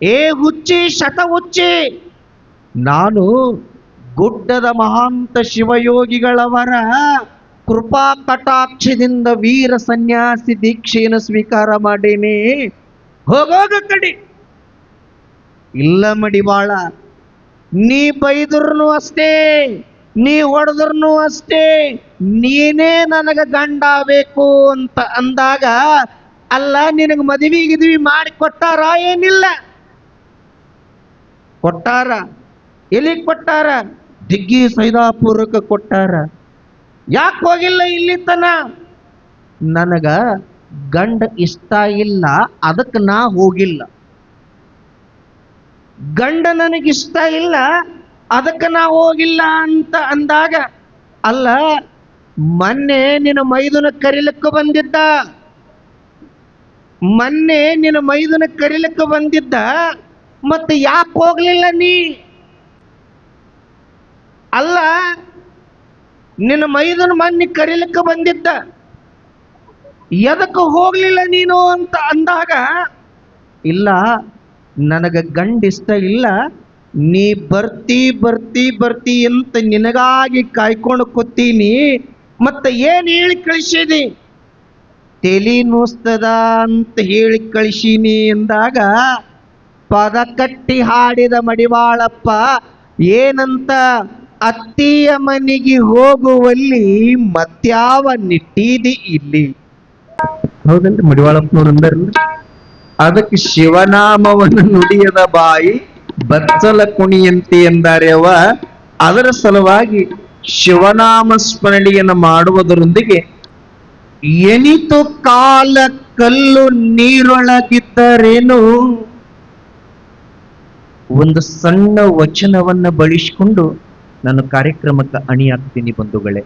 ಏ ಹುಚ್ಚಿ, ಶತ ಹುಚ್ಚಿ, ನಾನು ಗುಡ್ಡದ ಮಹಾಂತ ಶಿವಯೋಗಿಗಳವರ ಕೃಪಾ ಕಟಾಕ್ಷದಿಂದ ವೀರ ಸನ್ಯಾಸಿ ದೀಕ್ಷೆಯನ್ನು ಸ್ವೀಕಾರ ಮಾಡೇನೆ. ಹೋಗೋಗ ಕಡಿ ಇಲ್ಲ ಮಡಿವಾಳ ನೀ ಬೈದ್ರೂ ಅಷ್ಟೇ, ನೀ ಹೊಡೆದ್ರೂ ಅಷ್ಟೇ, ನೀನೇ ನನಗ ಗಂಡ ಬೇಕು ಅಂತ ಅಂದಾಗ, ಅಲ್ಲ ನಿನಗೆ ಮದುವೆ ಗಿದ್ವಿ ಮಾಡಿ ಕೊಟ್ಟಾರ ಏನಿಲ್ಲ. ಕೊಟ್ಟಾರ? ಎಲ್ಲಿಗೆ ಕೊಟ್ಟಾರ? ದಿಗ್ಗಿ ಸೈದಾಪುರಕ್ಕೆ ಕೊಟ್ಟಾರ. ಯಾಕೆ ಹೋಗಿಲ್ಲ ಇಲ್ಲಿ ತನ ನನಗ ಗಂಡ ಇಷ್ಟ ಇಲ್ಲ, ಅದಕ್ಕೆ ನಾ ಹೋಗಿಲ್ಲ. ಗಂಡ ನನಗಿಷ್ಟ ಇಲ್ಲ, ಅದಕ್ಕೆ ನಾ ಹೋಗಿಲ್ಲ ಅಂತ ಅಂದಾಗ, ಅಲ್ಲ, ಮೊನ್ನೆ ನಿನ್ನ ಮೈದುನ ಕರಿಲಿಕ್ಕೆ ಬಂದಿದ್ದ? ಮೊನ್ನೆ ನಿನ್ನ ಮೈದುನ ಕರಿಲಿಕ್ಕೆ ಬಂದಿದ್ದ? ಮತ್ತೆ ಯಾಕೆ ಹೋಗ್ಲಿಲ್ಲ ನೀ? ಅಲ್ಲ, ನಿನ್ನ ಮೈದನ ಮನ್ನಿ ಕರೀಲಿಕ್ಕೆ ಬಂದಿದ್ದ. ಎದಕ್ಕೆ ಹೋಗ್ಲಿಲ್ಲ ನೀನು ಅಂತ ಅಂದಾಗ, ಇಲ್ಲ, ನನಗ ಗಂಡ ಇಷ್ಟ ಇಲ್ಲ, ನೀ ಬರ್ತಿ ಬರ್ತಿ ಬರ್ತಿ ಅಂತ ನಿನಗಾಗಿ ಕಾಯ್ಕೊಂಡು ಕೂತೀನಿ. ಮತ್ತೆ ಏನ್ ಹೇಳಿ ಕಳಿಸಿದಿ? ತಲೆ ನುಸ್ತದ ಅಂತ ಹೇಳಿ ಕಳಿಸೀನಿ ಎಂದಾಗ ಪದ ಕಟ್ಟಿ ಹಾಡಿದ ಮಡಿವಾಳಪ್ಪ, ಏನಂತ ಅತ್ತಿಯ ಮನೆಗೆ ಹೋಗುವಲ್ಲಿ ಮತ್ಯಾವ ನಿಟ್ಟಿದಿ ಇಲ್ಲಿ? ಹೌದಲ್ರಿ, ಮಡಿವಾಳಪ್ಪನವ್ರು ಅದಕ್ಕೆ ಶಿವನಾಮವನ್ನು ನುಡಿಯದ ಬಾಯಿ ಬಚ್ಚಲ ಕುಣಿಯಂತೆ ಎಂದಾರ್ಯವ ಅದರ ಸಲುವಾಗಿ ಶಿವನಾಮ ಸ್ಮರಣೆಯನ್ನು ಮಾಡುವುದರೊಂದಿಗೆ ಎನಿತು ಕಾಲ ಕಲ್ಲು ನೀರೊಳಗಿದ್ದರೇನು? ಒಂದು ಸಣ್ಣ ವಚನವನ್ನ ಬಳಸಿಕೊಂಡು ನಾನು ಕಾರ್ಯಕ್ರಮಕ್ಕೆ ಅಣಿಯಾಗ್ತೀನಿ ಬಂಧುಗಳೇ.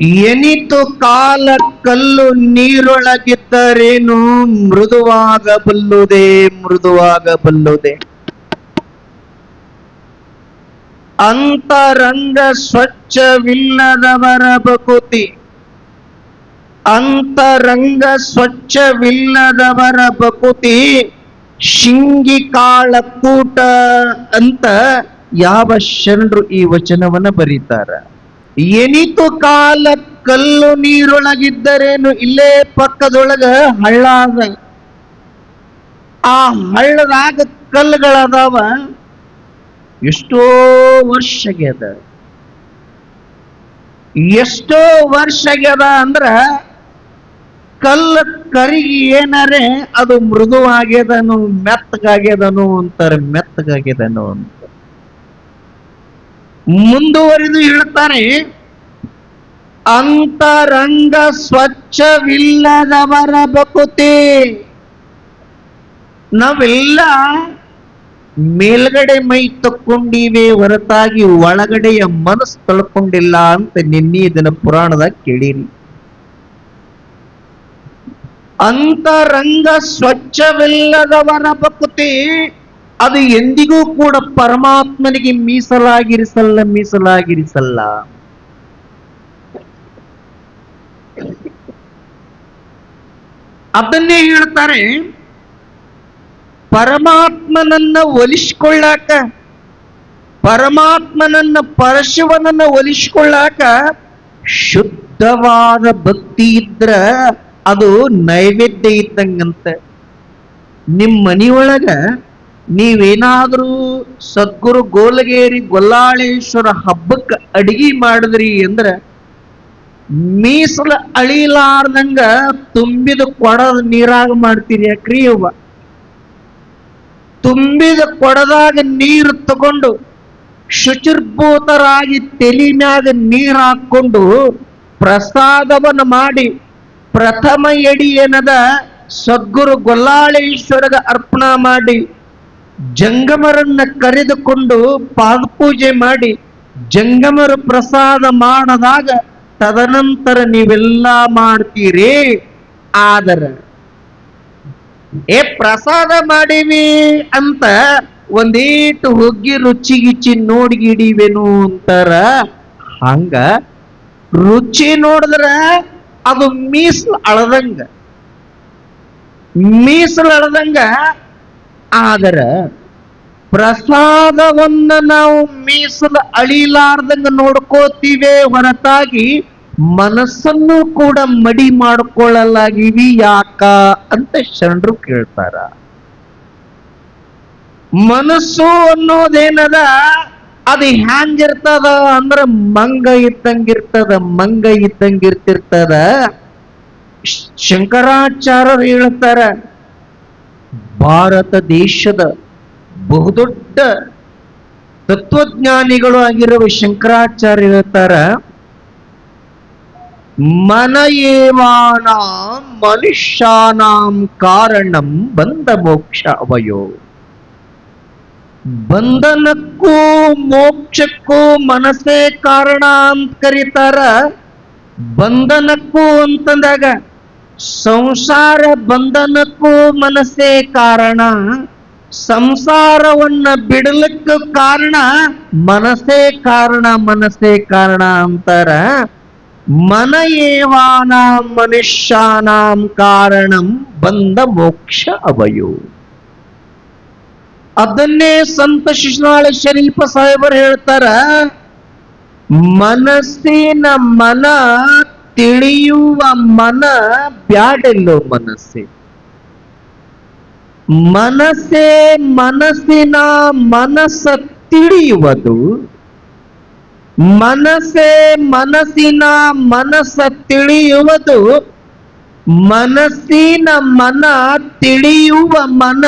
ಎನಿತು ಕಾಲ ಕಲ್ಲು ನೀರೊಳಗಿದ್ದರೇನು? ಮೃದುವಾಗಬಲ್ಲುದೆ ಮೃದುವಾಗಬಲ್ಲುದೆ ಅಂತರಂಗ ಸ್ವಚ್ಛವಿಲ್ಲದವರ ಬಕುತಿ. ಅಂತರಂಗ ಸ್ವಚ್ಛವಿಲ್ಲದವರ ಬಕುತಿ. ಶಿಂಗಿ ಕಾಳ ಕೂಟ ಅಂತ ಯಾವ ಶರಣರು ಈ ವಚನವನ್ನ ಬರೀತಾರ? ಎನಿತು ಕಾಲ ಕಲ್ಲು ನೀರೊಳಗಿದ್ದರೇನು ಇಲ್ಲೇ ಪಕ್ಕದೊಳಗ ಹಳ್ಳ ಅದ ಆ ಹಳ್ಳದಾಗ ಕಲ್ಲುಗಳದಾವ. ಎಷ್ಟೋ ವರ್ಷಗ್ಯದ. ಎಷ್ಟೋ ವರ್ಷಗ್ಯದ ಅಂದ್ರ ಕಲ್ಲು ಕರಿಗಿ ಏನರೆ, ಅದು ಮೃದುವಾಗ್ಯದನು, ಮೆತ್ತಗಾಗ್ಯದನು ಅಂತಾರೆ, ಮೆತ್ತಗಾಗ್ಯದನು ಅಂತ. ಮುಂದುವರಿದು ಹೇಳ್ತಾನೆ ಅಂತರಂಗ ಸ್ವಚ್ಛವಿಲ್ಲದವರ ಬಕುತಿ ನಾವೆಲ್ಲ ಮೇಲ್ಗಡೆ ಮೈ ತಕ್ಕೊಂಡಿವೆ, ಹೊರತಾಗಿ ಒಳಗಡೆಯ ಮನಸ್ಸು ತಳ್ಕೊಂಡಿಲ್ಲ ಅಂತ ನಿನ್ನೆ ಇದನ್ನ ಪುರಾಣದಾಗ ಕೇಳಿರಿ. ಅಂತರಂಗ ಸ್ವಚ್ಛವಿಲ್ಲದವರ ಭಕ್ತಿ ಅದು ಎಂದಿಗೂ ಕೂಡ ಪರಮಾತ್ಮನಿಗೆ ಮೀಸಲಾಗಿರಿಸಲ್ಲ ಮೀಸಲಾಗಿರಿಸಲ್ಲ. ಅದನ್ನೇ ಹೇಳ್ತಾರೆ, ಪರಮಾತ್ಮನನ್ನ ಒಲಿಸ್ಕೊಳ್ಳಾಕ, ಪರಮಾತ್ಮನನ್ನ ಪರಶಿವನನ್ನ ಒಲಿಸ್ಕೊಳ್ಳಾಕ ಶುದ್ಧವಾದ ಭಕ್ತಿ ಇದ್ರ ಅದು ನೈವೇದ್ಯ ಇದ್ದಂಗಂತೆ. ನಿಮ್ಮ ಮನಿಯೊಳಗ ನೀವೇನಾದರೂ ಸದ್ಗುರು ಗೋಲಗೇರಿ ಗೊಲ್ಲಾಳೇಶ್ವರ ಹಬ್ಬಕ್ಕೆ ಅಡಿಗೆ ಮಾಡಿದ್ರಿ ಅಂದ್ರೆ ಮೀಸಲ ಅಳಿಲಾರ್ದಂಗ ತುಂಬಿದ ಕೊಡದ ನೀರಾಗ ಮಾಡ್ತೀರಿ ಯಾಕ್ರಿ ಅವ್ವ? ತುಂಬಿದ ಕೊಡದಾಗ ನೀರು ತಗೊಂಡು ಶುಚಿರ್ಭೂತರಾಗಿ ತೆಲಿನಾಗ ಮ್ಯಾಗ ನೀರು ಹಾಕೊಂಡು ಪ್ರಸಾದವನ್ನು ಮಾಡಿ ಪ್ರಥಮ ಎಡಿ ಏನದ? ಸದ್ಗುರು ಗೊಲ್ಲಾಳೇಶ್ವರಗ ಅರ್ಪಣ ಮಾಡಿ, ಜಂಗಮರನ್ನ ಕರೆದುಕೊಂಡು ಪಾದಪೂಜೆ ಮಾಡಿ, ಜಂಗಮರ ಪ್ರಸಾದ ಮಾಡದಾಗ ತದನಂತರ ನೀವೆಲ್ಲ ಮಾಡ್ತೀರಿ? ಆದರೆ. ಏ, ಪ್ರಸಾದ ಮಾಡೀವಿ ಅಂತ ಒಂದೀಟು ಹುಗ್ಗಿ ರುಚಿ ಗಿಚ್ಚಿ ನೋಡಿ ಗಿಡಿವೇನು ಅಂತಾರ. ಹಂಗ ರುಚಿ ನೋಡಿದ್ರ ಅದು ಮೀಸಲು ಅಳದಂಗ ಮೀಸಲಳದಂಗ ಆದರ ಪ್ರಸಾದವನ್ನ ನಾವು ಮೀಸಲು ಅಳಿಲಾರ್ದಂಗ ನೋಡ್ಕೋತೀವಿ ಹೊರತಾಗಿ ಮನಸ್ಸನ್ನು ಕೂಡ ಮಡಿ ಮಾಡಿಕೊಳ್ಳಲಾಗಿವಿ ಯಾಕ ಅಂತ ಶರಣರು ಕೇಳ್ತಾರ. ಮನಸ್ಸು ಅನ್ನೋದೇನದ? ಅದು ಹ್ಯಾಂಗಿರ್ತದ ಅಂದ್ರ ಮಂಗ ಇದ್ದಂಗಿರ್ತದ, ಮಂಗ ಇದ್ದಂಗಿರ್ತಿರ್ತದ. ಶಂಕರಾಚಾರ್ಯರು ಹೇಳ್ತಾರ, ಭಾರತ ದೇಶದ ಬಹುದೊಡ್ಡ ತತ್ವಜ್ಞಾನಿಗಳು ಆಗಿರುವ ಶಂಕರಾಚಾರ್ಯ ಹೇಳ್ತಾರ, ಮನಯೇವಾನಾಂ ಮನುಷ್ಯಾನಾಂ ಕಾರಣಂ ಬಂದ ಮೋಕ್ಷ ಅವಯೋ. ಬಂಧನಕ್ಕೂ ಮೋಕ್ಷಕ್ಕೂ ಮನಸ್ಸೇ ಕಾರಣ ಅಂತ ಕರೀತಾರ. ಬಂಧನಕ್ಕೂ ಅಂತಂದಾಗ ಸಂಸಾರ ಬಂಧನಕ್ಕೂ ಮನಸ್ಸೇ ಕಾರಣ. ಸಂಸಾರವನ್ನ ಬಿಡಲಿಕ್ಕೆ ಕಾರಣ ಮನಸ್ಸೇ ಕಾರಣ ಮನಸ್ಸೇ ಕಾರಣ ಅಂತಾರ. ಮನ ಮನುಷ್ಯಾನಾಂ ಕಾರಣಂ ಬಂಧ ಮೋಕ್ಷ ಅವಯೋ. ಅದನ್ನೇ ಸಂತ ಶಿಶುನಾಳ ಶರೀಫ ಸಾಹೇಬರು ಹೇಳ್ತಾರ, ಮನಸ್ಸಿನ ಮನ ತಿಳಿಯುವ ಮನ ಬ್ಯಾಡೆಲ್ಲೋ ಮನಸ್ಸೆ. ಮನಸ್ಸೇ ಮನಸ್ಸಿನ ಮನಸ್ಸ ತಿಳಿಯುವುದು, ಮನಸ್ಸೇ ಮನಸ್ಸಿನ ಮನಸ್ಸ ತಿಳಿಯುವುದು, ಮನಸ್ಸಿನ ಮನ ತಿಳಿಯುವ ಮನ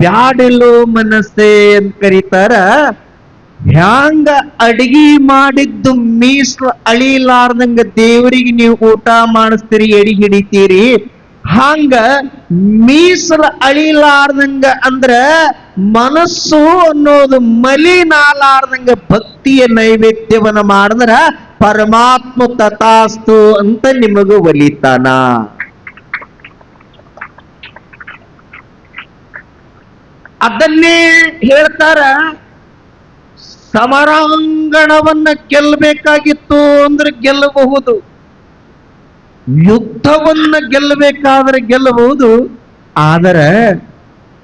ಬ್ಯಾಡಲು ಮನಸ್ಸೆ ಅಂತ ಕರೀತಾರ. ಹ್ಯಾಂಗ ಅಡಿಗೆ ಮಾಡಿದ್ದು ಮೀಸಲು ಅಳಿಲಾರ್ದಂಗ ದೇವರಿಗೆ ನೀವು ಊಟ ಮಾಡಿಸ್ತೀರಿ, ಎಡಿ ಹಿಡಿತೀರಿ. ಹಾಂಗ ಮೀಸಲು ಅಳಿಲಾರ್ದಂಗ ಅಂದ್ರ ಮನಸ್ಸು ಅನ್ನೋದು ಮಲಿನಾಲಾರ್ದಂಗ ಭಕ್ತಿಯ ನೈವೇದ್ಯವನ್ನ ಮಾಡಿದ್ರ ಪರಮಾತ್ಮ ತಥಾಸ್ತು ಅಂತ ನಿಮಗೂ ಒಲಿತಾನ. ಅದನ್ನೇ ಹೇಳ್ತಾರ, ಸಮರಾಂಗಣವನ್ನ ಗೆಲ್ಲಬೇಕಾಗಿತ್ತು ಅಂದ್ರೆ ಗೆಲ್ಲಬಹುದು. ಯುದ್ಧವನ್ನ ಗೆಲ್ಲಬೇಕಾದ್ರೆ ಗೆಲ್ಲಬಹುದು. ಆದರೆ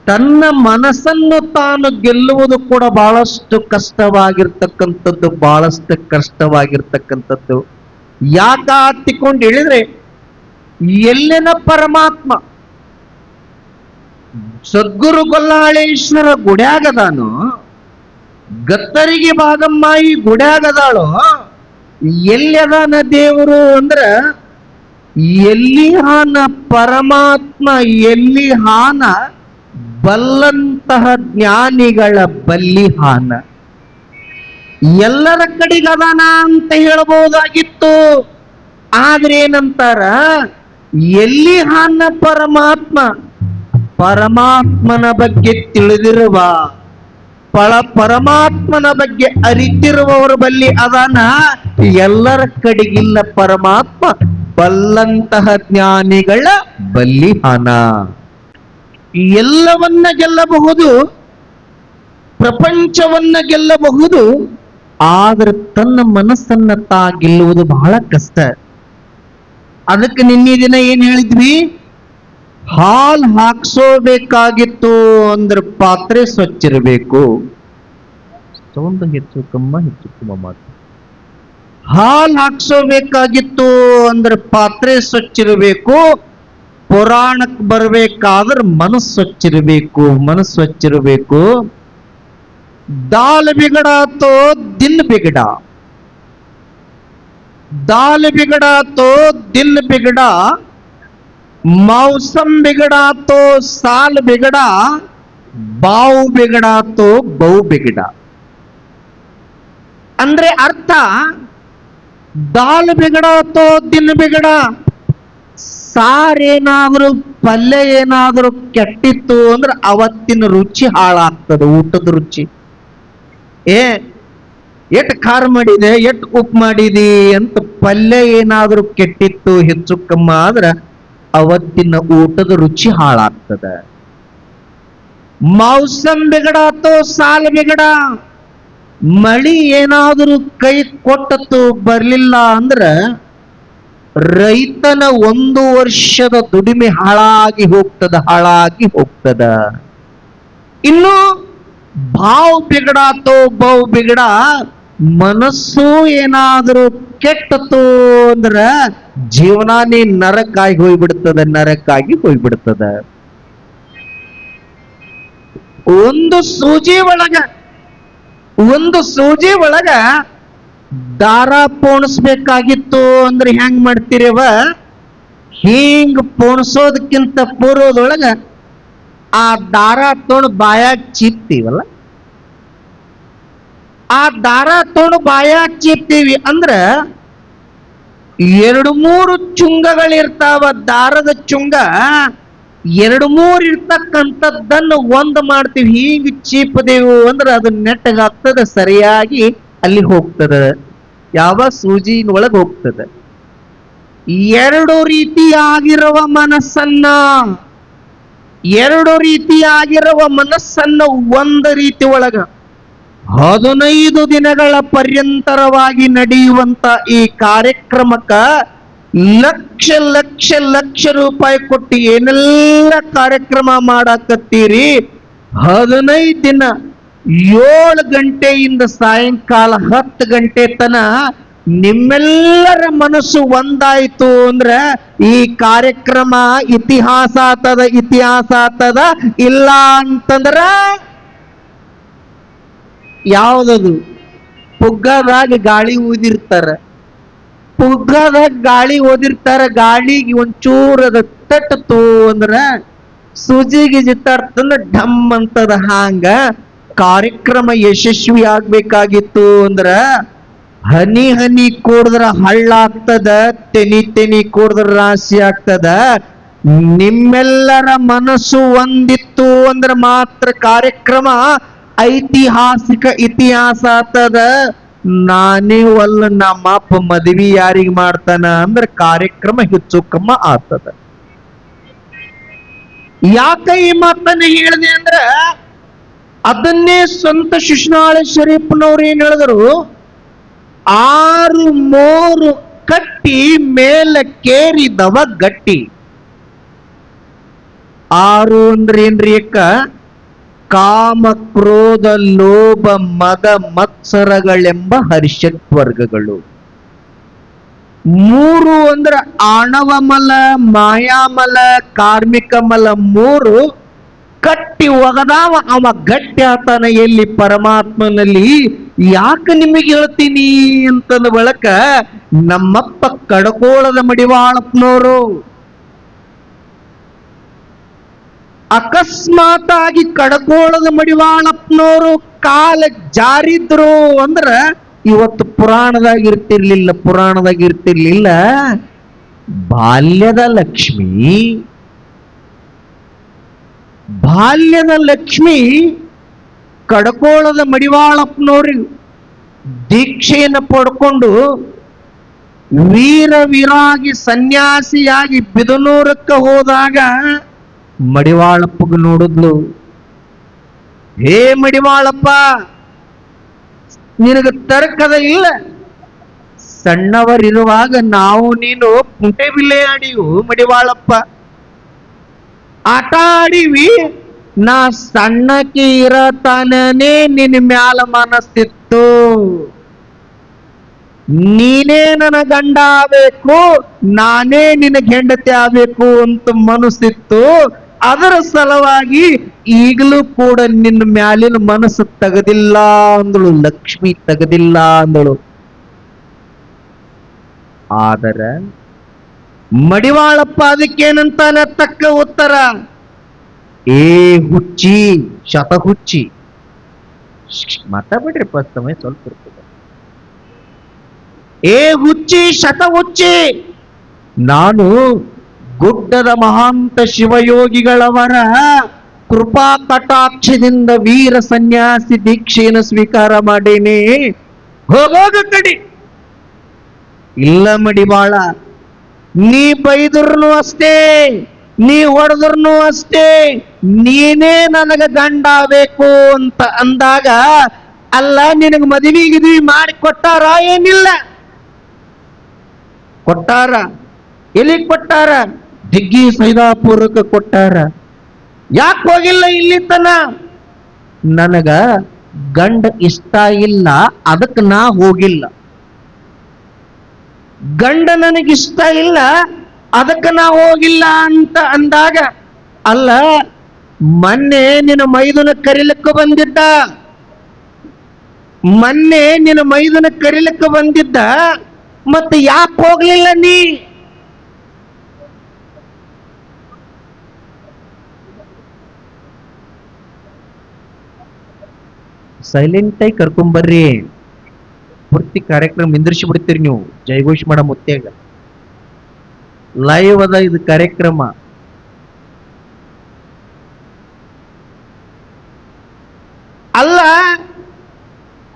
ತನ್ನ ಮನಸ್ಸನ್ನು ತಾನು ಗೆಲ್ಲುವುದು ಕೂಡ ಬಹಳಷ್ಟು ಕಷ್ಟವಾಗಿರ್ತಕ್ಕಂಥದ್ದು ಬಹಳಷ್ಟು ಕಷ್ಟವಾಗಿರ್ತಕ್ಕಂಥದ್ದು. ಯಾಕ ಹತ್ತಿಕೊಂಡು ಹೇಳಿದ್ರೆ, ಎಲ್ಲಿನ ಪರಮಾತ್ಮ ಸದ್ಗುರು ಗೊಲ್ಲಾಳೇಶ್ವರ ಗುಡ್ಯಾಗದಾನು, ಗತ್ತರಿಗೆ ಭಾಗಮ್ಮಾಯಿ ಗುಡ್ಯಾಗದಾಳು ಎಲ್ಲದಾನ ದೇವರು ಅಂದ್ರ, ಎಲ್ಲಿ ಹಾನ ಪರಮಾತ್ಮ, ಎಲ್ಲಿ ಹಾನ ಬಲ್ಲಂತಹ ಜ್ಞಾನಿಗಳ ಬಲ್ಲಿ ಹಾನ. ಎಲ್ಲರ ಕಡೆಗದಾನ ಅಂತ ಹೇಳಬಹುದಾಗಿತ್ತು ಆದ್ರೆ ಏನಂತಾರ, ಎಲ್ಲಿ ಹಾನ ಪರಮಾತ್ಮ ಪರಮಾತ್ಮನ ಬಗ್ಗೆ ತಿಳಿದಿರುವ, ಪಳ ಪರಮಾತ್ಮನ ಬಗ್ಗೆ ಅರಿತಿರುವವರ ಬಲ್ಲಿ ಅದಾನ? ಎಲ್ಲರ ಕಡೆಗಿಲ್ಲ ಪರಮಾತ್ಮ, ಬಲ್ಲಂತಹ ಜ್ಞಾನಿಗಳ ಬಲ್ಲಿ ಹನ ಎಲ್ಲವನ್ನ ಗೆಲ್ಲಬಹುದು, ಪ್ರಪಂಚವನ್ನ ಗೆಲ್ಲಬಹುದು, ಆದ್ರೆ ತನ್ನ ಮನಸ್ಸನ್ನ ತಾ ಗೆಲ್ಲುವುದು ಬಹಳ ಕಷ್ಟ. ಅದಕ್ಕೆ ನಿನ್ನೆ ದಿನ ಏನ್ ಹೇಳಿದ್ವಿ? ಹಾಲ್ ಹಾಕ್ಸೋಬೇಕಾಗಿತ್ತು ಅಂದ್ರೆ ಪಾತ್ರೆ ಸ್ವಚ್ಛಿರಬೇಕು. ಸೌಂಡ್ ಹೆಚ್ಚು ಕಮ್ಮ ಹೆಚ್ಚು ಕಮ್ಮ ಮಾತು ಹಾಲ್ ಹಾಕ್ಸೋಬೇಕಾಗಿತ್ತು ಅಂದ್ರೆ ಪಾತ್ರೆ ಸ್ವಚ್ಛಿರಬೇಕು. ಪುರಾಣಕ್ಕೆ ಬರಬೇಕಾದ್ರೆ ಮನಸ್ಸು ಸ್ವಚ್ಛಿರಬೇಕು ಮನಸ್ಸು ಸ್ವಚ್ಛಿರಬೇಕು. ದಾಲ್ ಬಿಗಡ ತೋ ದಿಲ್ ಬಿಗಡ. ದಾಲ್ ಬಿಗಡ ತೋ ದಿಲ್ ಬಿಗಡ. मौसम बिगड़ा तो साल बिगड़ा ಬಾವು ಬಿಗಡ ತೋ ಬಹು ಬಿಗಡ ಅಂದ್ರೆ ಅರ್ಥ ದಾಲ್ ಬಿಗಡ ತೋ ದಿನ ಬಿಗಡ ಸಾರೇನಾದ್ರೂ ಪಲ್ಯ ಏನಾದ್ರೂ ಕೆಟ್ಟಿತ್ತು ಅಂದ್ರೆ ಅವತ್ತಿನ ರುಚಿ ಹಾಳಾಗ್ತದೆ ಊಟದ ರುಚಿ ಏ ಎಟ್ ಖಾರ ಮಾಡಿದೆ ಎಟ್ ಉಪ್ಪು ಮಾಡಿದಿ ಅಂತ ಪಲ್ಯ ಏನಾದ್ರೂ ಕೆಟ್ಟಿತ್ತು ಹೆಚ್ಚು ಕಮ್ಮ ಆದ್ರ ಅವತ್ತಿನ ಊಟದ ರುಚಿ ಹಾಳಾಗ್ತದ. ಮೌಸಮ್ ಬಿಗಡಾತೋ ಸಾಲ ಬಿಗಡ, ಮಳಿ ಏನಾದರೂ ಕೈ ಕೊಟ್ಟತ್ತು ಬರಲಿಲ್ಲ ಅಂದ್ರ ರೈತನ ಒಂದು ವರ್ಷದ ದುಡಿಮೆ ಹಾಳಾಗಿ ಹೋಗ್ತದ ಹಾಳಾಗಿ ಹೋಗ್ತದ. ಇನ್ನು ಭಾವ್ ಬಿಗಡಾತೋ ಬೌ ಬಿಗಡ ಮನಸ್ಸು ಏನಾದರೂ ಕೆಟ್ಟತು ಅಂದ್ರ ಜೀವನಾನೇ ನರಕ್ಕಾಗಿ ಹೋಗ್ಬಿಡ್ತದ ನರಕ್ಕಾಗಿ ಹೋಗ್ಬಿಡ್ತದ. ಒಂದು ಸೂಜಿ ಒಳಗ, ಒಂದು ಸೂಜಿ ಒಳಗ ದಾರ ಪೋಣಿಸ್ಬೇಕಾಗಿತ್ತು ಅಂದ್ರೆ ಹೆಂಗ್ ಮಾಡ್ತೀರವ? ಹಿಂಗ್ ಪೋಣಿಸೋದಕ್ಕಿಂತ ಪೂರ್ವದೊಳಗ ಆ ದಾರ ತೊಗೊಂಡು ಬಾಯಾಗ ಚೀಪ್ತೀವಲ್ಲ ಆ ದಾರ ತೊಗೊಂಡು ಬಾಯಾಗ ಚೀಪ್ತೀವಿ ಅಂದ್ರ ಎರಡು ಮೂರು ಚುಂಗಗಳಿರ್ತಾವ ದಾರದ ಚುಂಗ, ಎರಡು ಮೂರು ಇರ್ತಕ್ಕಂಥದ್ದನ್ನು ಒಂದು ಮಾಡ್ತೀವಿ. ಹೀಗೆ ಚೀಪದೇವು ಅಂದ್ರೆ ಅದು ನೆಟ್ಟಗಾಗ್ತದ, ಸರಿಯಾಗಿ ಅಲ್ಲಿ ಹೋಗ್ತದ. ಯಾವ ಸೂಜಿನ ಒಳಗೆ ಹೋಗ್ತದ. ಎರಡು ರೀತಿಯಾಗಿರುವ ಮನಸ್ಸನ್ನ, ಎರಡು ರೀತಿಯಾಗಿರುವ ಮನಸ್ಸನ್ನ ಒಂದು ರೀತಿ ಒಳಗ ಹದಿನೈದು ದಿನಗಳ ಪರ್ಯಂತರವಾಗಿ ನಡೆಯುವಂತ ಈ ಕಾರ್ಯಕ್ರಮಕ್ಕ ಲಕ್ಷ ಲಕ್ಷ ಲಕ್ಷ ರೂಪಾಯಿ ಕೊಟ್ಟು ಏನೆಲ್ಲ ಕಾರ್ಯಕ್ರಮ ಮಾಡಾಕತ್ತೀರಿ? ಹದಿನೈದು ದಿನ ಏಳು ಗಂಟೆಯಿಂದ ಸಾಯಂಕಾಲ ಹತ್ತು ಗಂಟೆ ತನ ನಿಮ್ಮೆಲ್ಲರ ಮನಸ್ಸು ಒಂದಾಯ್ತು ಅಂದ್ರೆ ಈ ಕಾರ್ಯಕ್ರಮ ಇತಿಹಾಸ ಆತದ ಇತಿಹಾಸ ಆತದ. ಇಲ್ಲ ಅಂತಂದ್ರ ಯಾವ್ದದು? ಪುಗ್ಗದಾಗ ಗಾಳಿ ಊದಿರ್ತಾರ. ಪುಗ್ಗದಾಗ ಗಾಳಿ ಓದಿರ್ತಾರ, ಗಾಳಿಗೆ ಒಂಚೂರು ಅದ ತಟ್ಟತು ಅಂದ್ರ ಗಿಜಿ ಜಿತ್ತಾಡ್ತಂದ್ರ ಢಮ್ ಅಂತದ ಹಾಂಗ ಕಾರ್ಯಕ್ರಮ ಯಶಸ್ವಿ ಆಗ್ಬೇಕಾಗಿತ್ತು ಅಂದ್ರ ಹನಿ ಹನಿ ಕೂಡಿದ್ರ ಹಳ್ಳ ಆಗ್ತದ, ತೆನಿ ತೆನಿ ಕೂಡಿದ್ರ ರಾಶಿ ಆಗ್ತದ. ನಿಮ್ಮೆಲ್ಲರ ಮನಸ್ಸು ಒಂದಿತ್ತು ಅಂದ್ರ ಮಾತ್ರ ಕಾರ್ಯಕ್ರಮ ಐತಿಹಾಸಿಕ ಇತಿಹಾಸ ಆತದ ನಾನೇ ಒಲ್ಲ ನಮ್ಮ ಅಪ್ಪ ಮದ್ವಿ ಯಾರಿಗ್ ಮಾಡ್ತಾನ ಅಂದ್ರೆ ಕಾರ್ಯಕ್ರಮ ಹೆಚ್ಚು ಕಮ್ಮ ಆತದ. ಯಾಕ ಈ ಮಾತನ್ನ ಹೇಳಿದೆ ಅಂದ್ರ ಅದನ್ನೇ ಸ್ವಂತ ಶಿಶುನಾಳ ಶರೀಫ್ನವ್ರು ಏನ್ ಹೇಳಿದ್ರು? ಆರು ಮೂರು ಕಟ್ಟಿ ಮೇಲಕ್ಕೇರಿದವ ಗಟ್ಟಿ. ಆರು ಅಂದ್ರೆ ಏನ್ರಿ ಅಕ್ಕ? ಕಾಮ ಕ್ರೋಧ ಲೋಭ ಮದ ಮತ್ಸರಗಳೆಂಬ ಹರ್ಷತ್ ವರ್ಗಗಳು ಮೂರು ಅಂದ್ರ ಆಣವಮಲ, ಮಾಯಾಮಲ ಕಾರ್ಮಿಕ ಮಲ ಮೂರು ಕಟ್ಟಿ ಒಗದಾವ. ಅವ ಗಟ್ಟಿ ಆತನ ಎಲ್ಲಿ ಪರಮಾತ್ಮನಲ್ಲಿ? ಯಾಕೆ ನಿಮಗೆ ಹೇಳ್ತೀನಿ ಅಂತಂದ ಬಳಕ ನಮ್ಮಪ್ಪ ಕಡಕೋಳದ ಮಡಿವಾಳಪ್ಪನವರು ಅಕಸ್ಮಾತ್ ಆಗಿ ಕಡಕೋಳದ ಮಡಿವಾಳಪ್ಪನವರು ಕಾಲ ಜಾರಿದ್ರು ಅಂದ್ರ ಇವತ್ತು ಪುರಾಣದಾಗ ಇರ್ತಿರ್ಲಿಲ್ಲ ಪುರಾಣದಾಗ ಇರ್ತಿರ್ಲಿಲ್ಲ ಬಾಲ್ಯದ ಲಕ್ಷ್ಮಿ ಬಾಲ್ಯದ ಲಕ್ಷ್ಮಿ ಕಡಕೋಳದ ಮಡಿವಾಳಪ್ಪನವ್ರಿಗೆ ದೀಕ್ಷೆಯನ್ನು ಪಡ್ಕೊಂಡು ವೀರ ವೀರಾಗಿ ಸನ್ಯಾಸಿಯಾಗಿ ಬಿದನೂರಕ್ಕೆ ಹೋದಾಗ ಮಡಿವಾಳಪ್ಪಗ ನೋಡಿದ್ಲು. ಹೇ ಮಡಿವಾಳಪ್ಪ, ನಿನಗೆ ತರ್ಕದ ಇಲ್ಲ. ಸಣ್ಣವರಿರುವಾಗ ನಾವು ನೀನು ಪುಂಟೆ ಬಿಲ್ಲೆ ಆಡಿವು ಮಡಿವಾಳಪ್ಪ. ಆಟ ಆಡಿವಿ ನಾ ಸಣ್ಣಕಿ ಇರತಾನೇ ನಿನ್ನ ಮ್ಯಾಲ ಮನಸ್ಸಿತ್ತು. ನೀನೇ ನನ್ನ ಗಂಡ ಆಗ್ಬೇಕು, ನಾನೇ ನಿನ್ನ ಹೆಂಡತಿ ಆಗಬೇಕು ಅಂತ ಮನಸ್ಸಿತ್ತು. ಅದರ ಸಲುವಾಗಿ ಈಗಲೂ ಕೂಡ ನಿನ್ನ ಮ್ಯಾಲಿನ ಮನಸ್ಸು ತೆಗೆದಿಲ್ಲ ಅಂದಳು, ಲಕ್ಷ್ಮಿ ತೆಗೆದಿಲ್ಲ ಅಂದಳು. ಆದರ ಮಡಿವಾಳಪ್ಪ ಅದಕ್ಕೇನಂತಾನ ತಕ್ಕ ಉತ್ತರ? ಏ ಹುಚ್ಚಿ ಶತ ಹುಚ್ಚಿ ಮಾತಾಡ್ಬಿಡ್ರಿ ಫಸ್ಟ್ ಸಮಯ ಸ್ವಲ್ಪ ಇರ್ತದೆ. ಏ ಹುಚ್ಚಿ ಶತ ಹುಚ್ಚಿ ನಾನು ಗುಡ್ಡದ ಮಹಾಂತ ಶಿವಯೋಗಿಗಳವರ ಕೃಪಾ ಕಟಾಕ್ಷದಿಂದ ವೀರ ಸನ್ಯಾಸಿ ದೀಕ್ಷೆಯನ್ನು ಸ್ವೀಕಾರ ಮಾಡೇನೆ. ಹೋಗೋಗ ಕಡಿ. ಇಲ್ಲ ಮಡಿವಾಳ ನೀ ಬೈದ್ರೂ ಅಷ್ಟೇ, ನೀ ಹೊಡೆದ್ರೂ ಅಷ್ಟೇ, ನೀನೇ ನನಗ ಗಂಡ ಬೇಕು ಅಂತ ಅಂದಾಗ, ಅಲ್ಲ, ನಿನಗೆ ಮದುವೆ ಗಿದ್ವಿ ಮಾಡಿ ಕೊಟ್ಟಾರ? ಏನಿಲ್ಲ. ಕೊಟ್ಟಾರ? ಎಲ್ಲಿಗೆ ಕೊಟ್ಟಾರ? ದಿಗ್ಗಿ ಸೈದಾಪುರಕ್ಕೆ ಕೊಟ್ಟಾರ. ಯಾಕೆ ಹೋಗಿಲ್ಲ ಇಲ್ಲಿ ತನ ನನಗ ಗಂಡ ಇಷ್ಟ ಇಲ್ಲ, ಅದಕ್ಕೆ ನಾ ಹೋಗಿಲ್ಲ. ಗಂಡ ನನಗಿಷ್ಟ ಇಲ್ಲ, ಅದಕ್ಕೆ ನಾ ಹೋಗಿಲ್ಲ ಅಂತ ಅಂದಾಗ, ಅಲ್ಲ, ಮೊನ್ನೆ ನಿನ್ನ ಮೈದುನ ಕರಿಲಕ್ಕೆ ಬಂದಿದ್ದ? ಮೊನ್ನೆ ನಿನ್ನ ಮೈದುನ ಕರಿಲಕ್ಕೆ ಬಂದಿದ್ದ? ಮತ್ತೆ ಯಾಕೆ ಹೋಗ್ಲಿಲ್ಲ ನೀ? ಸೈಲೆಂಟ್ ಆಗಿ ಕರ್ಕೊಂಬರ್ರಿ ಪೂರ್ತಿ ಕಾರ್ಯಕ್ರಮ ನಿಂದ್ರಿಸಿ ಬಿಡ್ತೀರಿ ನೀವು. ಜಯಘೋಷ್ ಮಾಡ ಮುತ್ಯಾಗ ಲೈವ್ ಅದ ಇದು ಕಾರ್ಯಕ್ರಮ. ಅಲ್ಲ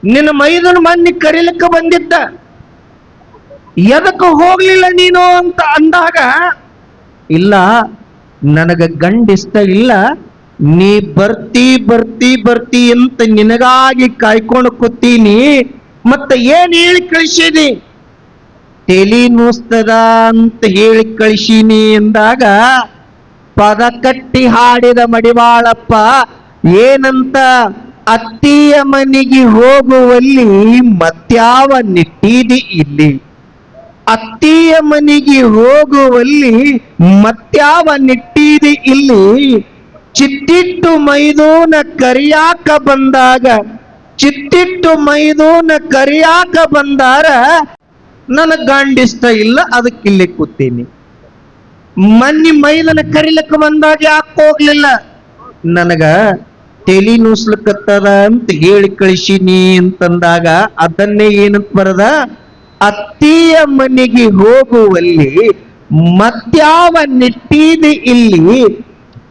ನಿನ್ನ ಮೈದನ ಮಂದಿ ಕರೀಲಿಕ್ಕೆ ಬಂದಿದ್ದ. ಎದಕ್ಕೆ ಹೋಗ್ಲಿಲ್ಲ ನೀನು ಅಂತ ಅಂದಾಗ ಇಲ್ಲ ನನಗ ಗಂಡ ಇಷ್ಟ ಇಲ್ಲ. ನೀ ಬರ್ತಿ ಬರ್ತಿ ಬರ್ತಿ ಅಂತ ನಿನಗಾಗಿ ಕಾಯ್ಕೊಂಡು ಕೂತೀನಿ. ಮತ್ತೆ ಏನ್ ಹೇಳಿ ಕಳಿಸೀನಿ ತಲಿ ನೋಸ್ತದ ಅಂತ ಹೇಳಿ ಕಳಿಸೀನಿ ಎಂದಾಗ ಪದ ಕಟ್ಟಿ ಹಾಡಿದ ಮಡಿವಾಳಪ್ಪ, ಏನಂತ, ಅತ್ತಿಯ ಮನೆಗೆ ಹೋಗುವಲ್ಲಿ ಮತ್ಯಾವ ನಿಟ್ಟಿದಿ ಇಲ್ಲಿ? ಅತ್ತಿಯ ಮನೆಗೆ ಹೋಗುವಲ್ಲಿ ಮತ್ಯಾವ ನಿಟ್ಟಿದಿ ಇಲ್ಲಿ? ಚಿತ್ತಿಟ್ಟು ಮೈದೂನ ಕರಿಯಾಕ ಬಂದಾಗ ಚಿತ್ತಿಟ್ಟು ಮೈದೂನ ಕರಿಯಾಕ ಬಂದಾರ ನನಗ್ ಗಾಂಡಿಸ್ತ ಇಲ್ಲ, ಅದಕ್ಕೆ ಇಲ್ಲಿ ಕೂತೀನಿ. ಮನ್ನಿ ಮೈದನ ಕರಿಲಕ್ಕ ಬಂದಾಗ ಯಾಕೆ ಹೋಗ್ಲಿಲ್ಲ? ನನಗ ತೆಲಿ ನುಸ್ಲಕತ್ತದ ಅಂತ ಹೇಳಿ ಕಳಿಸಿನಿ ಅಂತಂದಾಗ ಅದನ್ನೇ ಏನಂತ ಬರದ? ಅತ್ತಿಯ ಮನೆಗೆ ಹೋಗುವಲ್ಲಿ ಮತ್ಯಾವ ನಿಟ್ಟಿದೆ ಇಲ್ಲಿ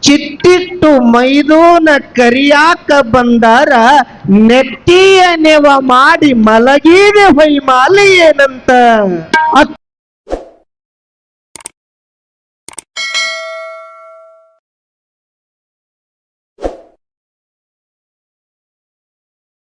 ಚಿಟ್ಟಿಟ್ಟು ಮೈದೂನ ಕರಿಯಾಕ ಬಂದಾರ ನೆಟ್ಟಿಯ ನೆವ ಮಾಡಿ ಮಲಗೀದೆ ಹೊಯ್ಮಾಲಿ ಏನಂತ